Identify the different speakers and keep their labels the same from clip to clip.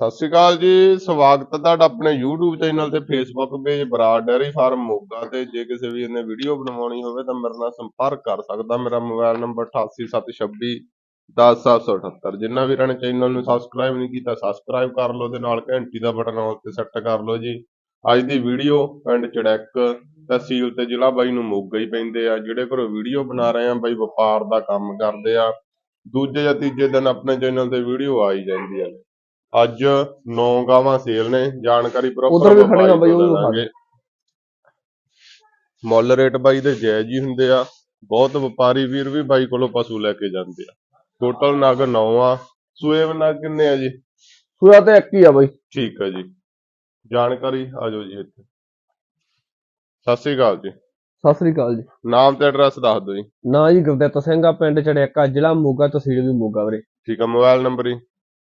Speaker 1: ਸਤਿ ਸ਼੍ਰੀ ਅਕਾਲ ਜੀ, ਸਵਾਗਤ ਹੈ ਤੁਹਾਡਾ ਆਪਣੇ YouTube ਚੈਨਲ ਤੇ Facebook page Brar dairy farm Moga ਤੇ। ਜੇ ਕਿਸੇ ਵੀ ਨੇ ਵੀਡੀਓ ਬਣਵਾਉਣੀ ਹੋਵੇ ਤਾਂ ਮੇਰੇ ਨਾਲ ਸੰਪਰਕ ਕਰ ਸਕਦਾ। ਮੇਰਾ ਮੋਬਾਈਲ ਨੰਬਰ 8876 10778 ਜਿੰਨਾ ਵੀਰਾਂ ਨੇ ਚੈਨਲ ਨੂੰ ਸਬਸਕ੍ਰਾਈਬ ਨਹੀਂ ਕੀਤਾ ਸਬਸਕ੍ਰਾਈਬ ਕਰ ਲਓ ਤੇ ਨਾਲ ਘੰਟੀ ਦਾ ਬਟਨ ਆਲ ਤੇ ਸੈੱਟ ਕਰ ਲਓ ਜੀ। ਅੱਜ ਦੀ ਵੀਡੀਓ ਪਿੰਡ ਚੜੈਕ ਤਹਿਸੀਲ ਤੇ ਜ਼ਿਲ੍ਹਾ ਬਾਈ ਨੂੰ ਮੋਗਾ ਹੀ ਪੈਂਦੇ ਆ। ਜਿਹੜੇ ਘਰੋਂ ਵੀਡੀਓ ਬਣਾ ਰਹੇ ਆ, ਬਾਈ ਵਪਾਰ ਦਾ ਕੰਮ ਕਰਦੇ ਆ। ਦੂਜੇ ਜਾਂ ਤੀਜੇ ਦਿਨ ਆਪਣੇ ਚੈਨਲ ਤੇ ਵੀਡੀਓ ਆਈ ਜਾਂਦੀ ਜਾਂਦੀਆਂ ਅੱਜ 9 ਗਾਵਾਂ ਸੇਲ ਨੇ ਜਾਣਕਾਰੀ ਪ੍ਰੋਪਰ
Speaker 2: ਉੱਧਰ ਵੀ ਖੜੀਆਂ ਬਾਈ, ਉਹ ਵੀ ਵਿਖਾ ਦੇ।
Speaker 1: ਮੁੱਲ ਰੇਟ ਬਾਈ ਦੇ ਜਾਇਜ਼ ਹੀ ਹੁੰਦੇ ਆ। ਬਹੁਤ ਵਪਾਰੀ ਵੀਰ ਵੀ ਬਾਈ ਕੋਲੋਂ ਪਸ਼ੂ ਲੈ ਕੇ ਜਾਂਦੇ ਆ। ਟੋਟਲ ਨਗ 9 ਆ। ਸੂਏ ਨਗ ਕਿੰਨੇ ਆ ਜੀ?
Speaker 2: ਸੂਆ ਤੇ ਇੱਕ ਹੀ ਆ ਬਾਈ।
Speaker 1: ਠੀਕ ਆ ਜੀ। ਜਾਣਕਾਰੀ ਆ ਜਾਓ ਜੀ ਇੱਥੇ। ਸਤਿ ਸ੍ਰੀ ਅਕਾਲ ਜੀ।
Speaker 2: ਸਤਿ ਸ੍ਰੀ ਅਕਾਲ ਜੀ।
Speaker 1: ਨਾਮ ਤੇ ਐਡਰੈਸ ਦੱਸ ਦਿਓ ਜੀ।
Speaker 2: ਨਾਂ ਜੀ ਗੁਰਦਿੱਤ ਸਿੰਘ ਆ ਪਿੰਡ ਚੜਿਆਕਾ ਜ਼ਿਲ੍ਹਾ ਮੋਗਾ ਤਹਿਸੀਲ ਵੀ ਮੋਗਾ ਵੀਰੇ।
Speaker 1: ਠੀਕ ਆ ਮੋਬਾਈਲ ਨੰਬਰ ਜੀ।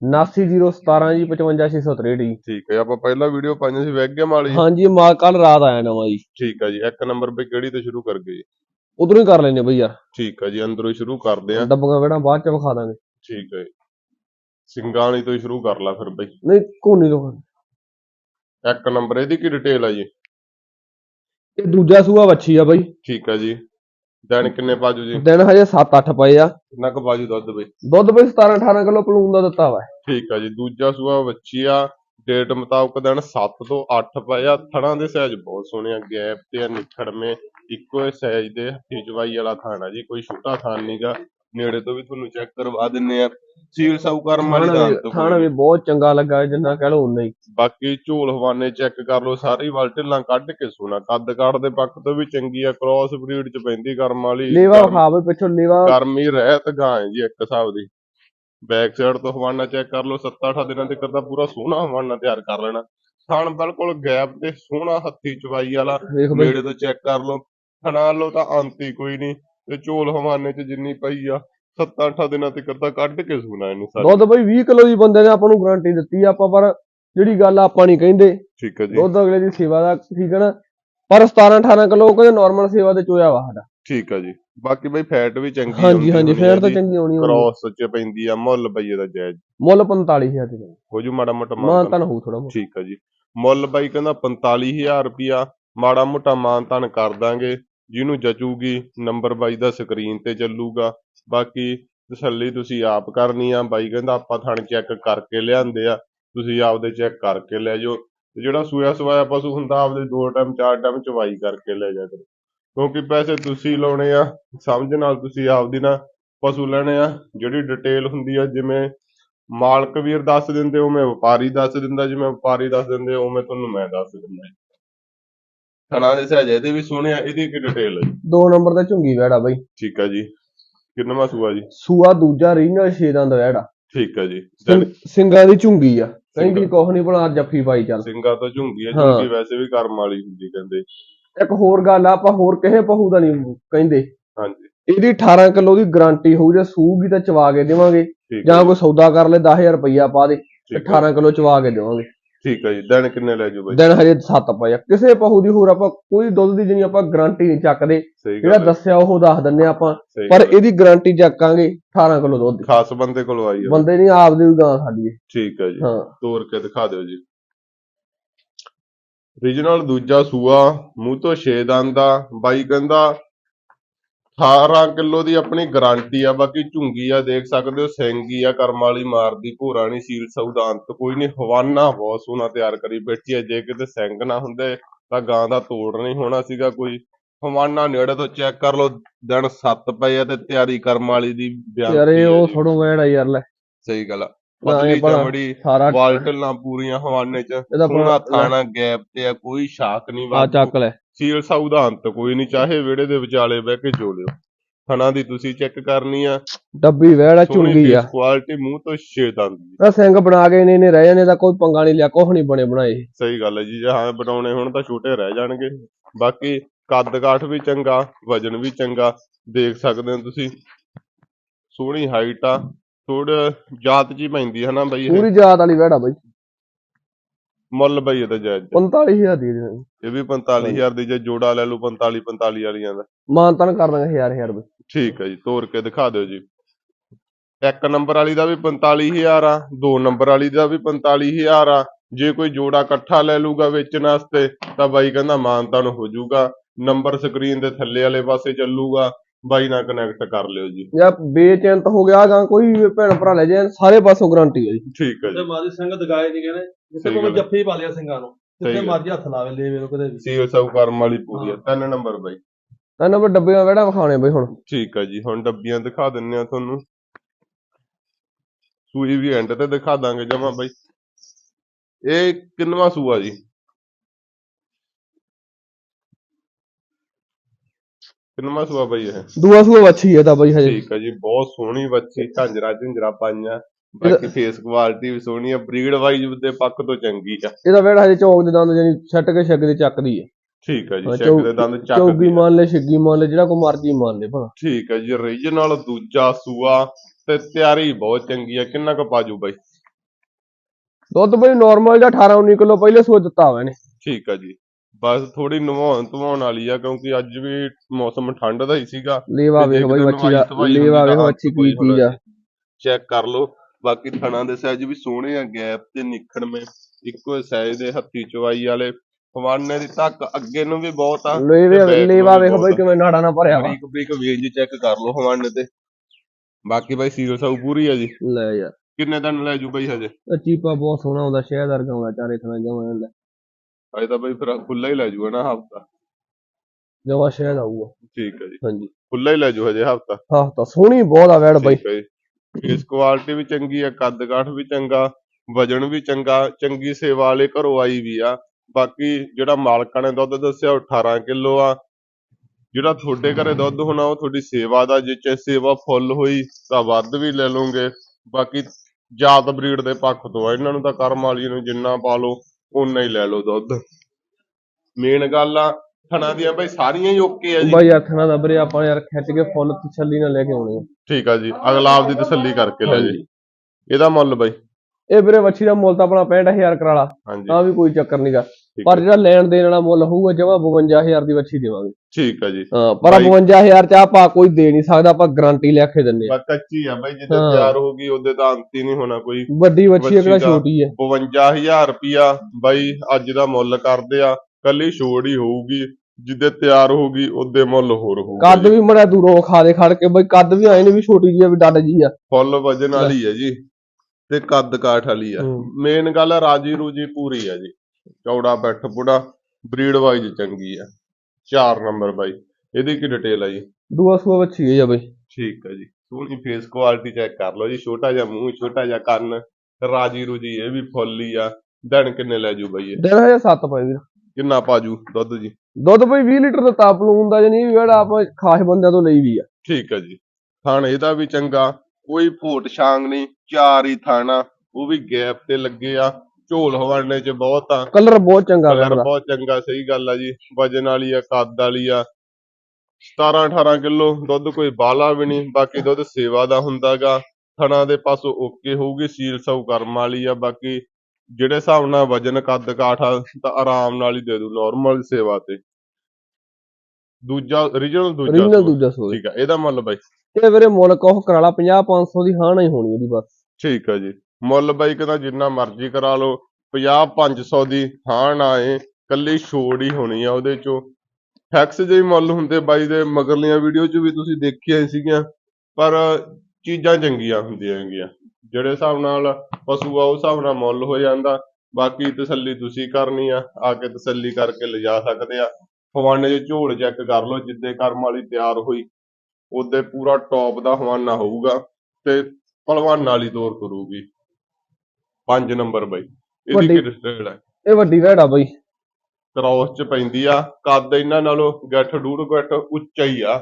Speaker 2: 89017 ਜੀ 55663 ਜੀ।
Speaker 1: ਠੀਕ ਹੈ ਆਪਾਂ ਪਹਿਲਾਂ ਵੀਡੀਓ ਪਾਈਆਂ ਸੀ ਵੈਗਮ ਵਾਲੀ
Speaker 2: ਹਾਂਜੀ ਮਾ ਕੱਲ ਰਾਤ ਆਇਆ ਨਵਾਂ ਜੀ।
Speaker 1: ਠੀਕ ਆ ਜੀ ਇੱਕ ਨੰਬਰ ਵੀ ਕਿਹੜੀ ਤੋਂ ਸ਼ੁਰੂ ਕਰ ਗਏ
Speaker 2: ਉਧਰੋਂ ਹੀ ਕਰ ਲੈਨੇ ਬਈ ਯਾਰ।
Speaker 1: ਠੀਕ ਆ ਜੀ ਅੰਦਰੋਂ ਹੀ ਸ਼ੁਰੂ ਕਰਦੇ ਆ
Speaker 2: ਡੱਬਾ ਕਿਹੜਾ ਬਾਅਦ ਚ ਵਿਖਾ ਦਾਂਗੇ।
Speaker 1: ਠੀਕ ਹੈ ਜੀ। ਸਿੰਘਾਂ ਵਾਲੀ ਤੋਂ ਹੀ ਸ਼ੁਰੂ ਕਰ ਲਾ ਫਿਰ ਬਈ।
Speaker 2: ਨਹੀਂ ਕੋਨੀ ਲੋਕ
Speaker 1: ਇੱਕ ਨੰਬਰ ਇਹਦੀ ਕੀ ਡਿਟੇਲ ਆ ਜੀ?
Speaker 2: ਇਹ ਦੂਜਾ ਸੂਆ ਵੱਛੀ ਆ ਬਾਈ।
Speaker 1: ਠੀਕ ਆ ਜੀ। ਦਿਨ ਕਿੰਨੇ ਬਾਜੂ ਜੀ?
Speaker 2: ਦਿਨ ਹਜੇ 7-8 ਪਏ ਆ।
Speaker 1: ਕਿੰਨਾ ਕੁ ਬਾਜੂ ਦੁੱਧ ਬਈ?
Speaker 2: ਦੁੱਧ ਬਈ 17-18 ਕਿਲੋ ਪਲੂਨ ਦਾ ਦਿੱਤਾ ਵਾ।
Speaker 1: ਠੀਕ ਆ ਜੀ ਦੂਜਾ ਸੂਆ ਬੱਚੀ ਆ। ਡੇਟ ਮੁਤਾਬਕ ਦਿਨ 7 ਤੋਂ 8 ਪਏ ਆ। ਥਣਾ ਦੇ ਸਾਈਜ਼ ਬਹੁਤ ਸੋਹਣੇ ਆ ਗੈਪ ਤੇ ਆ ਨਿਖੜਵੇਂ ਇੱਕੋ ਸਾਈਜ਼ ਦੇ ਹੱਥੀ ਚਵਾਈ ਵਾਲਾ ਥਾਣਾ ਜੀ ਕੋਈ ਛੋਟਾ ਥਾਨ ਨਹੀਂਗਾ ਨੇੜੇ ਤੋਂ ਵੀ ਤੁਹਾਨੂੰ ਚੈੱਕ ਕਰਵਾ ਦਿੰਨੇ ਆ। ਸੀਲ ਸਾਊਕਰਮ ਵਾਲੀ
Speaker 2: ਥਾਣਾ
Speaker 1: ਦਾ
Speaker 2: ਵੀ
Speaker 1: ਅੰਤ
Speaker 2: ਥਾਣਾ ਵੀ। ਬਹੁਤ ਚੰਗਾ ਲੱਗਾ ਜਿੰਨਾ ਕਹਿ ਲਓ ਉਨਾ ਹੀ।
Speaker 1: ਬਾਕੀ ਝੋਲ ਹਵਾਨੇ ਚੈੱਕ ਕਰ ਲਓ ਸਾਰੀ ਵੱਲ ਢਿੱਲਾਂ ਕੱਢ ਕੇ ਸੋਨਾ ਕੱਦ ਕਾਠ ਦੇ ਪੱਖ ਤੋਂ ਵੀ ਚੰਗੀ ਆ ਕ੍ਰਾਸ ਬਰੀਡ ਚ ਪੈਂਦੀ ਕਰਮ ਵਾਲੀ।
Speaker 2: ਲੇਵਾ
Speaker 1: ਗਰਮ-
Speaker 2: ਵਿਖਾ ਬਈ ਪਿੱਛੋਂ ਲੇਵਾ।
Speaker 1: ਗਰਮੀ ਰਹਿਤ ਗਾਂ ਹੈ ਜੀ ਇੱਕ ਹਿਸਾਬ ਦੀ। ਬੈਕ ਸਾਈਡ ਤੋਂ ਹਵਾਨਾ ਚੈੱਕ ਕਰ ਲਓ 7-8 ਦਿਨਾਂ ਤੱਕ ਦਾ ਪੂਰਾ ਸੋਹਣਾ ਹਵਾਨਾ ਤਿਆਰ ਕਰ ਲੈਣਾ। ਥਣ ਬਿਲਕੁਲ ਗੈਪ ਤੇ ਸੋਹਣਾ ਹੱਥੀ ਚਵਾਈ ਵਾਲਾ।
Speaker 2: ਵੇਖ ਬਈ।
Speaker 1: ਨੇੜੇ ਤੋਂ ਚੈੱਕ ਕਰ ਲਓ। ਥਣਾ ਲਓ ਤਾਂ ਅੰਤੀ ਕੋਈ ਨਹੀਂ। ਤੇ ਝੋਲ ਹਵਾਨੇ ਚ ਜਿੰਨੀ ਪਈ ਆ 7-8 ਦਿਨਾਂ ਤੱਕ ਦਾ ਕੱਢ ਕੇ ਸੋਨਾ ਇਹਨੂੰ ਸਾਰੀ।
Speaker 2: ਦੁੱਧ ਬਈ 20 ਕਿਲੋ ਦੀ ਬੰਦੇ ਨੇ ਆਪਾਂ ਨੂੰ ਗਾਰੰਟੀ ਦਿੱਤੀ ਆ ਆਪਾਂ ਪਰ ਜਿਹੜੀ ਗੱਲ ਆ ਆਪਾਂ ਨਹੀਂ ਕਹਿੰਦੇ।
Speaker 1: ਠੀਕ ਹੈ ਜੀ।
Speaker 2: ਦੁੱਧ ਅਗਲੇ ਦੀ ਸੇਵਾ ਦਾ ਠੀਕ ਹੈ ਨਾ ਪਰ 17 18 ਕਿਲੋ ਕਹਿੰਦੇ ਨਾਰਮਲ ਸੇਵਾ ਤੇ ਚੋਇਆ ਵਾ ਸਾਡਾ।
Speaker 1: ਠੀਕ ਹੈ ਜੀ। ਬਾਕੀ ਬਈ ਫੈਟ ਵੀ ਚੰਗੀ
Speaker 2: ਹਾਂਜੀ
Speaker 1: ਹੁੰਦੀ
Speaker 2: ਹਾਂਜੀ
Speaker 1: ਆ
Speaker 2: ਤਾਂ। ਚੰਗੀ ਹੋਣੀ ਹੋਣੀ
Speaker 1: ਕ੍ਰਾਸ ਚ ਪੈਂਦੀ ਆ ਮੁੱਲ ਬਈ ਇਹਦਾ ਜਾਇਜ਼।
Speaker 2: ਮੁੱਲ 45000 ਦੀ
Speaker 1: ਹੋ ਜੂ ਮਾੜਾ ਮੋਟਾ
Speaker 2: ਮਾਨ
Speaker 1: ਮਾਨਤਾਨ
Speaker 2: ਤਾਂ ਹੋਊ ਥੋੜਾ
Speaker 1: ਠੀਕ ਹੈ ਜੀ। ਮੁੱਲ ਬਾਈ ਕਹਿੰਦਾ 45000 ਰੁਪਿਆ ਮਾੜਾ ਮੋਟਾ ਮਾਨਤਾਨ ਕਰ ਦਾਂਗੇ। ਜਿਹਨੂੰ ਜਚੂਗੀ ਨੰਬਰ ਬਾਈ ਦਾ ਸਕਰੀਨ ਤੇ ਚੱਲੂਗਾ। ਬਾਕੀ ਤਸੱਲੀ ਤੁਸੀਂ ਆਪ ਕਰਨੀ ਆ। ਬਾਈ ਕਹਿੰਦਾ ਆਪਾਂ ਥਣ ਚੈੱਕ ਕਰਕੇ ਲਿਆਂਦੇ ਆ। ਤੁਸੀਂ ਆਪਦੇ ਚੈੱਕ ਕਰਕੇ ਲੈ ਜਾਓ। ਤੇ ਜਿਹੜਾ ਸੂਆ ਸਵਾਇਆ ਪਸ਼ੂ ਹੁੰਦਾ ਆਪਦੇ ਦੋ ਟਾਈਮ ਚਾਰ ਟਾਈਮ ਚਵਾਈ ਕਰਕੇ ਲੈ ਜਾ ਕਰੋ। ਕਿਉਂਕਿ ਪੈਸੇ ਤੁਸੀਂ ਲਾਉਣੇ ਆ ਸਮਝ ਨਾਲ ਤੁਸੀਂ ਆਪਦੀ ਨਾ ਪਸ਼ੂ ਲੈਣੇ ਆ। ਜਿਹੜੀ ਡਿਟੇਲ ਹੁੰਦੀ ਆ ਜਿਵੇਂ ਮਾਲਕ ਵੀਰ ਦੱਸ ਦਿੰਦੇ ਉਵੇਂ ਵਪਾਰੀ ਦੱਸ ਦਿੰਦਾ ਜਿਵੇਂ ਵਪਾਰੀ ਦੱਸ ਦਿੰਦੇ ਉਵੇਂ ਤੁਹਾਨੂੰ ਮੈਂ ਦੱਸ ਦਿੰਦਾ। ਥਣਾ ਦੇ ਸਹਿਜ ਇਹਦੇ ਵੀ ਸੋਹਣੇ ਆ ਇਹਦੀ ਕੀ ਡਿਟੇਲ ਹੈ ਜੀ?
Speaker 2: ਦੋ ਨੰਬਰ ਤੇ ਝੁੰਗੀ ਵੈੜਾ ਬਈ।
Speaker 1: ਠੀਕ ਆ ਜੀ। ਕਿੰਨਵਾਂ ਸੂਆ ਜੀ?
Speaker 2: ਸੂਆ ਦੂਜਾ ਰੀਜਨਲ 6 ਦੰਦ ਵੈੜਾ
Speaker 1: ਠੀਕ ਆ ਜੀ।
Speaker 2: ਸਿੰਘ- ਸਿੰਘਾਂ ਦੀ ਝੁੰਗੀ ਆ। ਕਹਿੰਦੀ। ਕੁਛ ਨਹੀਂ ਬਣਾ ਜੱਫੀ ਪਾਈ ਚੱਲ।
Speaker 1: ਸਿੰਘਾ ਤੋਂ ਝੁੰਗੀ ਆ
Speaker 2: ਹਾਂ।
Speaker 1: ਝੁੰਗੀ ਵੈਸੇ ਵੀ ਕਰਮ ਵਾਲੀ ਹੁੰਦੀ ਕਹਿੰਦੇ।
Speaker 2: ਇੱਕ ਹੋਰ ਗੱਲ ਆ ਆਪਾਂ ਹੋਰ ਕਿਸੇ ਪਹੂ ਦਾ ਨਹੀਂ ਕਹਿੰਦੇ।
Speaker 1: ਹਾਂਜੀ।
Speaker 2: ਇਹਦੀ 18 ਕਿਲੋ ਦੀ ਗਾਰੰਟੀ ਹੋਊ ਜੇ ਸੂਗੀ ਤਾਂ ਚਵਾ ਕੇ ਦੇਵਾਂਗੇ।
Speaker 1: ਠੀਕ
Speaker 2: ਜਾਂ ਕੋਈ ਸੌਦਾ ਕਰ ਲੈ 10000 ਰੁਪਈਆ ਪਾ ਦੇ
Speaker 1: ਠੀਕ ਆ
Speaker 2: 18 ਕਿਲੋ ਚਵਾ ਕੇ ਦੇਵਾਂਗੇ।
Speaker 1: ਠੀਕ ਆ ਜੀ ਦਿਨ ਕਿੰਨੇ ਲੈ ਜਾਓ ਬਾਈ?
Speaker 2: ਦਿਨ ਹਜੇ 7 ਪਏ ਆ ਕਿਸੇ ਪਹੂ ਦੀ ਹੋਰ ਆਪਾਂ ਕੋਈ ਦੁੱਧ ਦੀ ਜਿੰਨੀ ਆਪਾਂ ਗਾਰੰਟੀ ਨਹੀਂ ਚੱਕਦੇ। ਜਿਹੜਾ
Speaker 1: ਹੈ,
Speaker 2: ਦੱਸਿਆ ਉਹ ਦੱਸ ਦਿੰਨੇ ਆਪਾਂ ਪਰ
Speaker 1: ਹੈ।
Speaker 2: ਇਹਦੀ ਗਾਰੰਟੀ ਚੱਕਾਂਗੇ 18 ਕਿਲੋ ਦੁੱਧ ਦੀ।
Speaker 1: ਖਾਸ ਬੰਦੇ ਕੋਲ ਆਈ
Speaker 2: ਬੰਦੇ ਨਹੀਂ ਆਪਦੀ ਵੀ ਗਾਂ ਸਾਡੀ।
Speaker 1: ਠੀਕ ਆ ਜੀ।
Speaker 2: ਹਾਂ।
Speaker 1: ਤੋੜ ਕੇ ਦਿਖਾ ਦਿਓ ਜੀ। ਰੀਜਨਲ ਦੂਜਾ ਸੂਆ ਮੂੰਹ ਤੋਂ 6 ਦੰਦ ਦਾ ਬਾਈ ਕਹਿੰਦਾ 18 ਕਿਲੋ ਦੀ ਆਪਣੀ ਗਾਰੰਟੀ ਆ ਬਾਕੀ ਝੁੰਗੀ ਆ ਦੇਖ ਸਕਦੇ ਹੋ ਸਿੰਗੀ ਆ ਕਰਮ ਵਾਲੀ ਮਾਰਦੀ ਭੋਰਾ ਨਹੀਂ ਸੀਲ ਸੌਦਾਂਤ ਕੋਈ ਨਹੀਂ ਹਵਾਨਾ ਬਹੁਤ ਸੋਹਣਾ ਤਿਆਰ ਕਰੀ ਬੈਠੀ ਆ ਜੇ ਕਿਤੇ ਸਿੰਗ ਨਾ ਹੁੰਦੇ ਤਾਂ ਗਾਂ ਦਾ ਤੋੜ ਨਹੀਂ ਹੋਣਾ ਸੀਗਾ ਕੋਈ। ਹਵਾਨਾ ਨੇੜੇ ਤੋਂ ਚੈੱਕ ਕਰ ਲਓ ਦਿਨ 7 ਪਏ ਆ ਤੇ ਤਿਆਰੀ ਕਰਮ ਵਾਲੀ ਦੀ ਬਿਆਨ
Speaker 2: ਯਾਰ ਇਹ ਉਹ ਥੋੜੋ ਵੈੜਾ ਯਾਰ ਲੈ।
Speaker 1: ਸਹੀ ਗੱਲ ਆ। ਪਤਲੀ ਚਮੜੀ ਵਾਲਟਲਾਂ ਪੂਰੀਆਂ ਹਵਾਨੇ ਚ
Speaker 2: ਆਪਣਾ
Speaker 1: ਥਾਣਾ ਗੈਪ ਤੇ ਆ ਕੋਈ ਸ਼ਾਕ ਨਹੀਂ
Speaker 2: ਆ ਚੱਕ ਲੈ।
Speaker 1: ਸੀਲ ਸਾਊਦਾ ਅੰਤ ਕੋਈ ਨਹੀਂ ਚਾਹੇ ਵਿਹੜੇ ਦੇ ਵਿਚਾਲੇ ਬਹਿ ਕੇ ਜੋ ਲਿਓ। ਥਣਾ ਦੀ ਤੁਸੀਂ ਚੈੱਕ ਕਰਨੀ ਆ।
Speaker 2: ਡੱਬੀ ਵੈੜਾ ਝੁੰਗੀ ਆ।
Speaker 1: ਕੁਆਲਿਟੀ ਮੂੰਹ ਤੋਂ ਛੇ ਦੰਦ ਦੀ।
Speaker 2: ਆ ਸਿੰਘ ਬਣਾ ਕੇ ਇਹਨੇ ਨੇ ਰਹਿ ਜਾਣੇ ਦਾ ਕੋਈ ਪੰਗਾ ਨਹੀਂ ਲਿਆ ਕੁਛ ਨਹੀਂ ਬਣੇ ਬਣਾਏ।
Speaker 1: ਸਹੀ ਗੱਲ ਹੈ ਜੀ ਜੇ ਹਾਂ ਬਣਾਉਣੇ ਹੁਣ ਤਾਂ ਛੋਟੇ ਰਹਿ ਜਾਣਗੇ। ਬਾਕੀ ਕੱਦ ਕਾਠ ਵੀ ਚੰਗਾ ਵਜਨ ਵੀ ਚੰਗਾ ਦੇਖ ਸਕਦੇ ਹੋ ਤੁਸੀਂ। ਸੋਹਣੀ ਹਾਈਟ ਆ। ਥੋੜਾ ਜਾਤ ਜੀ ਪੈਂਦੀ ਹੈ ਨਾ ਬਈ
Speaker 2: ਪੂਰੀ ਜਾਤ ਵਾਲੀ ਵੈੜਾ ਬਈ।
Speaker 1: ਮੁੱਲ ਬਈ ਇਹਦਾ ਜਾਇਜ਼
Speaker 2: 45000 ਦੀ ਦੇ
Speaker 1: ਇਹ ਵੀ 45000 ਦੀ ਜੇ ਜੋੜਾ ਲੈ ਲਓ 45 45 ਵਾਲੀਆਂ ਦਾ।
Speaker 2: ਮਾਨਤਨ ਕਰ ਦਾਂਗੇ ਹਜ਼ਾਰ ਹਜ਼ਾਰ ਬਈ।
Speaker 1: ਠੀਕ ਹੈ ਜੀ ਤੋੜ ਕੇ ਦਿਖਾ ਦਿਓ ਜੀ। ਇੱਕ ਨੰਬਰ ਵਾਲੀ ਦਾ ਵੀ 45000 ਆ ਦੋ ਨੰਬਰ ਵਾਲੀ ਦਾ ਵੀ 45000 ਆ। ਜੇ ਕੋਈ ਜੋੜਾ ਇਕੱਠਾ ਲੈ ਲੂਗਾ ਵੇਚਣ ਵਾਸਤੇ ਤਾਂ ਬਾਈ ਕਹਿੰਦਾ ਮਾਨਤਾਨ ਹੋ ਜਾਊਗਾ। ਨੰਬਰ ਸਕਰੀਨ ਦੇ ਥੱਲੇ ਵਾਲੇ ਪਾਸੇ ਚੱਲੂਗਾ। ਬਾਈ ਨਾਲ ਕਨੈਕਟ ਕਰ ਲਿਓ ਜੀ।
Speaker 2: ਜਾਂ ਬੇਚਿੰਤ ਹੋ ਗਿਆ ਗਾ ਕੋਈ ਵੀ ਭੈਣ ਭਰਾ ਲੈ ਜਾਣ ਸਾਰੇ ਪਾਸੋਂ ਗਾਰੰਟੀ ਹੈ ਜੀ।
Speaker 1: ਠੀਕ ਹੈ
Speaker 3: ਤੇ
Speaker 1: ਜੀ
Speaker 3: ਮਾਦੀ ਸਿੰਘ ਦਗਾਏ ਨਹੀਂ ਕਹਿੰਦੇ ਜਿੱਥੇ
Speaker 1: ਸਹੀ
Speaker 3: ਕੋਈ
Speaker 1: ਗੱਲ ਹੈ।
Speaker 3: ਜੱਫੀ ਪਾ ਲਿਆ ਸਿੰਘਾਂ ਨੂੰ ਜਿੱਥੇ
Speaker 1: ਗੱਲ।
Speaker 3: ਮਰਜ਼ੀ ਹੱਥ ਲਾਵੇ ਲੈ ਵੇਰੋ ਕਦੇ ਵੀ।
Speaker 1: ਸੀਓ ਸਭ ਕਰਮ ਵਾਲੀ ਪੂਰੀ ਆ ਤਿੰਨ ਨੰਬਰ ਬਾਈ।
Speaker 2: ਤਾਂ ਨੰਬਰ ਡੱਬੀਆਂ ਵੜਾ ਵਿਖਾਉਣੇ ਬਈ ਹੁਣ।
Speaker 1: ਠੀਕ ਹੈ ਜੀ ਹੁਣ ਡੱਬੀਆਂ ਦਿਖਾ ਦਿੰਨੇ ਆ ਤੁਹਾਨੂੰ। ਸੂਈ ਵੀ ਐਂਡ ਤੇ ਦਿਖਾ ਦਾਂਗੇ ਜਮਾ ਬਾਈ। ਇਹ ਕਿੰਨਵਾ ਸੂਆ ਜੀ? ਕਿੰਨਵਾ ਸੂਆ ਬਾਈ ਇਹ?
Speaker 2: ਦੂਆ ਸੂਆ ਵੱਛੀ ਹੈ ਤਾਂ ਬਈ ਹਜੇ।
Speaker 1: ਠੀਕ ਹੈ ਜੀ ਬਹੁਤ ਸੋਹਣੀ ਬੱਚੀ ਝਾਂਜਰਾ ਝੁੰਜਰਾ ਪਾਈਆਂ। ਬਾਕੀ ਫੇਸ ਕੁਆਲਿਟੀ ਵੀ ਸੋਹਣੀ ਆ ਬਰੀਡ ਵਾਈਜ਼ ਦੇ ਪੱਖ ਤੋਂ ਚੰਗੀ ਆ।
Speaker 2: ਇਹਦਾ ਵੇੜਾ ਹਜੇ ਚੌਕ ਦੇ ਦੰਦ ਜਾਨੀ ਛੱਟ ਕੇ ਛੱਗ ਦੇ ਚੱਕਦੀ ਹੈ
Speaker 1: ਠੀਕ ਹੈ ਜੀ ਚੈੱਕ ਦੇ ਦੰਦ
Speaker 2: ਚੌਗੀ
Speaker 1: ਚੱਕਦੀ ਆ।
Speaker 2: ਮੰਨ ਲੈ ਛਿੱਗੀ ਮੰਨ ਲੈ ਜਿਹੜਾ ਕੋ ਮਰਜ਼ੀ ਮੰਨ ਲੈ ਭਲਾ।
Speaker 1: ਠੀਕ ਹੈ ਜੀ ਰੀਜਨਲ ਦੂਜਾ ਸੂਆ ਤੇ ਤਿਆਰੀ ਬਹੁਤ ਚੰਗੀ ਆ। ਕਿੰਨਾ ਕੁ ਪਾਜੂ ਬਾਈ?
Speaker 2: ਦੁੱਧ ਬਈ ਨਾਰਮਲ ਜਾਂ 18 19 ਕਿਲੋ ਪਹਿਲੇ ਸੂਆ ਦਿੱਤਾ ਹੋਇਆ ਨੇ
Speaker 1: ਠੀਕ ਆ ਜੀ। ਬਸ ਥੋੜੀ ਨਵਾਉਣ ਧਵਾਉਣ ਵਾਲੀ ਆ ਕਿਉਂਕਿ ਅੱਜ ਵੀ ਮੌਸਮ ਠੰਡ ਦਾ ਹੀ ਸੀਗਾ।
Speaker 2: ਲੇਵਾ ਵੇਖ ਬਈ ਵੱਛੀ ਦਾ ਲੇਵਾ
Speaker 1: ਹੁੰਦੀ
Speaker 2: ਵੇਖ
Speaker 1: ਕੋਈ
Speaker 2: ਕੀ ਚੀਜ਼ ਆ।
Speaker 1: ਚੈੱਕ ਕਰ ਲਓ ਬਾਕੀ ਥਣਾ ਦੇ ਸਾਈਜ਼ ਵੀ ਸੋਹਣੇ ਆ ਗੈਪ ਤੇ ਨਿਖੜਵੇਂ ਇੱਕੋ ਸਾਈਜ਼ ਦੇ ਹੱਥੀ ਚਵਾਈ ਵਾਲੇ ਫਵਾਨੇ ਦੀ ਤੱਕ ਅੱਗੇ ਨੂੰ ਵੀ ਬਹੁਤ ਆ
Speaker 2: ਲੇਵੇ ਵੇਖ ਬਈ। ਕਿਵੇਂ ਨਾੜਾ ਨਾ ਭਰਿਆ ਵਾ।
Speaker 1: ਬਰੀਕ ਬਰੀਕ ਵੇਜ ਚੈੱਕ ਕਰ ਲਓ ਫਵਾਨੇ ਤੇ। ਬਾਕੀ ਬਾਈ ਸੀਰੋ ਸਾਊ ਪੂਰੀ ਆ ਜੀ।
Speaker 2: ਲੈ ਯਾਰ।
Speaker 1: ਕਿੰਨੇ ਦਿਨ ਲੈ ਜੂ ਬਾਈ ਹਜੇ?
Speaker 2: ਚੀਪਾ ਬਹੁਤ ਸੋਹਣਾ ਹੁੰਦਾ ਸ਼ਹਿਦ ਵਰਗਾ ਹੁੰਦਾ ਚਾਰੇ ਥਾਂ ਜਮਾ ਲੈ
Speaker 1: ਅਜੇ ਤਾਂ ਬਾਈ ਫਿਰ ਖੁੱਲਾ ਹੀ ਲੈ ਜੂਗਾ ਨਾ ਹਫਤਾ।
Speaker 2: ਜਮਾ ਸ਼ਹਿਦ ਆਊਗਾ।
Speaker 1: ਠੀਕ ਹੈ ਜੀ।
Speaker 2: ਹਾਂਜੀ।
Speaker 1: ਖੁੱਲਾ ਹੀ ਲੈ ਜੂ ਹਜੇ ਹਫਤਾ।
Speaker 2: ਹਾਂ ਤਾਂ ਸੋਹਣੀ ਬਹੁਤ ਆ ਵੈੜ ਬਈ।
Speaker 1: ਠੀਕ ਹੈ ਜੀ। ਇਸ ਕੁਆਲਿਟੀ ਵੀ ਚੰਗੀ ਆ ਕੱਦ ਕਾਠ ਵੀ ਚੰਗਾ ਵਜਨ ਵੀ ਚੰਗਾ ਚੰਗੀ ਸੇਵਾ ਵਾਲੇ ਘਰੋਂ ਆਈ ਵੀ ਆ। ਬਾਕੀ ਜਿਹੜਾ ਮਾਲਕਾਂ ਨੇ ਦੁੱਧ ਦੱਸਿਆ ਉਹ 18 ਕਿਲੋ ਆ। ਜਿਹੜਾ ਤੁਹਾਡੇ ਘਰੇ ਦੁੱਧ ਹੋਣਾ ਉਹ ਤੁਹਾਡੀ ਸੇਵਾ ਦਾ ਜੇ ਚ ਸੇਵਾ ਫੁੱਲ ਹੋਈ ਤਾਂ ਵੱਧ ਵੀ ਲੈ ਲਓਗੇ। ਬਾਕੀ ਜਾਤ ਬਰੀਡ ਦੇ ਪੱਖ ਤੋਂ ਆ ਇਹਨਾਂ ਨੂੰ ਤਾਂ ਕਰਮ ਵਾਲੀ ਨੂੰ ਜਿੰਨਾ ਪਾ ਲਓ। ਓਨਾ ਹੀ ਲੈ ਲਓ ਦੁੱਧ। ਮੇਨ ਗੱਲ ਆ ਥਣਾ ਦੀਆਂ ਬਈ ਸਾਰੀਆਂ ਹੀ ਓਕੇ ਆ ਜੀ।
Speaker 2: ਬਈ ਹੱਥਾਂ ਦਾ ਬਰੇ ਆਪਾਂ ਯਾਰ ਖਿੱਚ ਕੇ ਫੁੱਲ ਤਸੱਲੀ ਨਾਲ ਲੈ ਕੇ ਆਉਣੇ ਆ।
Speaker 1: ਠੀਕ ਆ ਜੀ ਅਗਲਾ ਆਪਦੀ ਤਸੱਲੀ ਕਰਕੇ ਲੈ ਜੀ। ਇਹਦਾ ਮੁੱਲ ਬਈ?
Speaker 2: ਇਹ ਵੀਰੇ ਵੱਛੀ ਦਾ ਮੁੱਲ ਤਾਂ ਆਪਣਾ 65000 ਕਰਾਲਾ ਤਾਂ ਵੀ ਕੋਈ ਚੱਕਰ ਨਹੀਂਗਾ ਪਰ। ਜਿਹੜਾ ਲੈਣ ਦੇਣ ਵਾਲਾ ਮੁੱਲ ਹੋਊਗਾ ਜਮਾ 52000 ਦੀ ਵੱਛੀ ਦੇਵਾਂਗੇ।
Speaker 1: ਠੀਕ ਆ ਜੀ।
Speaker 2: ਹਾਂ ਪਰ
Speaker 1: ਬਾਈ-
Speaker 2: 52000 ਚ ਆਪਾਂ ਕੋਈ ਦੇ ਨਹੀਂ ਸਕਦਾ ਆਪਾਂ ਗਾਰੰਟੀ ਲੈ ਕੇ ਦਿੰਨੇ ਆ
Speaker 1: ਕੱਚੀ ਆ ਬਾਈ ਜਿੱਦਾਂ। ਤਿਆਰ ਹੋ ਗਈ ਉਹਦੇ ਤਾਂ ਅੰਤ ਹੀ ਨਹੀਂ ਹੋਣਾ ਕੋਈ।
Speaker 2: ਵੱਡੀ ਵੱਛੀ ਅਗਲਾ ਛੋਟੀ ਹੈ।
Speaker 1: 52000 ਰੁਪਿਆ ਬਾਈ ਅੱਜ ਦਾ ਮੁੱਲ ਕਰਦੇ ਆ। ਕੱਲੀ ਛੋੜ ਹੀ ਹੋਊਗੀ ਜਿੱਦੇ ਤਿਆਰ ਹੋਊਗੀ ਉਹਦੇ ਮੁੱਲ ਹੋਰ ਹੋਊਗਾ
Speaker 2: ਕੱਦ ਵੀ ਮੜਾ ਦੂਰੋਂ ਖਾ ਦੇ ਖੜ ਕੇ ਬਈ ਕੱਦ ਵੀ ਆਏ ਨੇ ਵੀ ਛੋਟੀ ਜੀ ਆ ਵੀ ਡੱਡ ਜੀ ਆ।
Speaker 1: ਫੁੱਲ ਵਜਨ ਵਾਲੀ ਹੈ ਜੀ ਤੇ ਕੱਦ ਕਾਠ ਵਾਲੀ ਆ। ਮੇਨ ਗੱਲ ਰਾਜੀ ਰੂਜੀ ਪੂਰੀ ਆ ਜੀ। ਚੌੜਾ ਬੱਠ ਪੁੜਾ ਬਰੀਡ ਵਾਈਜ਼ ਚੰਗੀ ਆ। 4 ਨੰਬਰ ਬਾਈ ਇਹਦੀ ਕੀ ਡਿਟੇਲ ਆ ਜੀ?
Speaker 2: ਦੂਆ ਸੂਆ ਵੱਛੀ ਹੈ ਬਈ।
Speaker 1: ਠੀਕ ਹੈ ਜੀ। ਸੋਹਣੀ ਫੇਸ ਕੁਆਲਿਟੀ ਚੈੱਕ ਕਰ ਲਓ ਜੀ ਛੋਟਾ ਜਿਹਾ ਮੂੰਹ ਛੋਟਾ ਜਿਹਾ ਕੰਨ ਰਾਜੀ ਰੂਜੀ ਇਹ ਵੀ ਫੁੱਲ ਆ। ਦਿਨ ਕਿੰਨੇ ਲੈ ਜੂ ਬਈ ਇਹ?
Speaker 2: ਦਿਨ ਹਜੇ 7 ਪਏ ਵੀਰ।
Speaker 1: ਕਿੰਨਾ ਪਾਜੂ ਦੁੱਧ ਜੀ?
Speaker 2: ਦੁੱਧ ਬਈ 20 ਲੀਟਰ ਦਾ ਤਾਪ ਲੂਣ ਦਾ ਜਾਨੀ ਜਿਹੜਾ ਆਪਾਂ ਖਾਸ ਬੰਦਿਆਂ ਤੋਂ ਲਈ ਵੀ ਆ।
Speaker 1: ਠੀਕ ਹੈ ਜੀ। ਥਣ ਇਹਦਾ ਵੀ ਚੰਗਾ ਕੋਈ ਫੋਟ ਛਾਂਗ ਨਹੀਂ ਚਾਰ ਹੀ ਥਾਣਾ ਉਹ ਵੀ ਗੈਪ ਤੇ ਲੱਗੇ ਆ। ਝੋਲ ਹਵਾਨੇ ਚ ਬਹੁਤ ਆ।
Speaker 2: ਕਲਰ ਬਹੁਤ ਚੰਗਾ
Speaker 1: ਕਲਰ
Speaker 2: ਲੱਗਦਾ।
Speaker 1: ਬਹੁਤ ਚੰਗਾ ਸਹੀ ਗੱਲ ਆ ਜੀ। ਵਜਨ ਵਾਲੀ ਆ ਕੱਦ ਵਾਲੀ ਆ। 17 18 ਕਿਲੋ ਦੁੱਧ ਕੋਈ ਬਾਲਾ ਵੀ ਨਹੀਂ ਬਾਕੀ ਦੁੱਧ ਸੇਵਾ ਦਾ ਹੁੰਦਾਗਾ। ਥਣਾ ਦੇ ਪਾਸੋਂ ਓਕੇ ਹੋਊਗੀ ਸੀਲ ਸੌ ਕਰਮ ਵਾਲੀ ਆ। ਬਾਕੀ ਜਿਹੜੇ ਹਿਸਾਬ ਨਾਲ ਵਜਨ ਕੱਦ ਕਾਠ ਤਾਂ ਆਰਾਮ ਨਾਲ ਹੀ ਦੇ ਦੂ ਨਾਰਮਲ ਸੇਵਾ ਤੇ। ਦੂਜਾ origignal ਦੂਜਾ ਠੀਕ ਆ ਇਹਦਾ ਮੁੱਲ ਬਾਈ।
Speaker 2: ਇਹ ਵੀਰੇ ਮੁੱਲ ਕੋਹ ਕਰਾਲਾ 50 500 ਦੀ ਹਾਂ ਨਹੀਂ ਹੋਣੀ ਉਹਦੀ ਬਸ।
Speaker 1: ਠੀਕ ਆ ਜੀ। ਮੁੱਲ ਬਾਈ ਕਹਿੰਦਾ ਜਿੰਨਾ ਮਰਜ਼ੀ ਕਰਾ ਲਓ 50 500 ਦੀ ਥਾਂ ਨਾ ਏ ਕੱਲੀ ਛੋੜ ਹੀ ਹੋਣੀ ਆ ਉਹਦੇ ਚੋਂ। ਫੈਕਸ ਜਿਹੇ ਮੁੱਲ ਹੁੰਦੇ ਬਾਈ ਦੇ, ਮਗਰਲੀਆਂ ਵੀਡੀਓ 'ਚ ਵੀ ਤੁਸੀਂ ਦੇਖੀਆਂ ਸੀਗੀਆਂ, ਪਰ ਚੀਜ਼ਾਂ ਚੰਗੀਆਂ ਹੁੰਦੀਆਂ ਹੈਗੀਆਂ। ਜਿਹੜੇ ਹਿਸਾਬ ਨਾਲ ਪਸ਼ੂ ਆ ਉਸ ਹਿਸਾਬ ਨਾਲ ਮੁੱਲ ਹੋ ਜਾਂਦਾ। ਬਾਕੀ ਤਸੱਲੀ ਤੁਸੀਂ ਕਰਨੀ ਆ ਆ ਕੇ ਤਸੱਲੀ ਕਰਕੇ ਲਿਜਾ ਸਕਦੇ ਆ। ਹਵਾਨੇ ਦੇ ਝੋਲ ਚੈੱਕ ਕਰ ਲਓ, ਜਿੱਦੇ ਕਰਮ ਵਾਲੀ ਤਿਆਰ ਹੋਈ, ਉਹਦੇ ਪੂਰਾ ਟੌਪ ਦਾ ਹਵਾਨਾ ਹੋਊਗਾ ਤੇ ਭਲਵਾਨ ਵਾਲੀ ਦੌਰ ਕਰੂਗੀ। ਪੰਜ ਨੰਬਰ ਬਾਈ। ਇਹਦੀ
Speaker 2: ਵੱਡੀ-
Speaker 1: ਕੀ ਡਿਸਟੇਲ ਹੈ
Speaker 2: ਇਹ ਵੱਡੀ ਵੈੜਾ ਬਈ।
Speaker 1: ਕ੍ਰਾਸ ਚ ਪੈਂਦੀ ਆ। ਕੱਦ ਇਹਨਾਂ ਨਾਲੋਂ ਗੱਠ ਡੂੜ ਗੱਠ ਉੱਚਾ ਹੀ ਆ।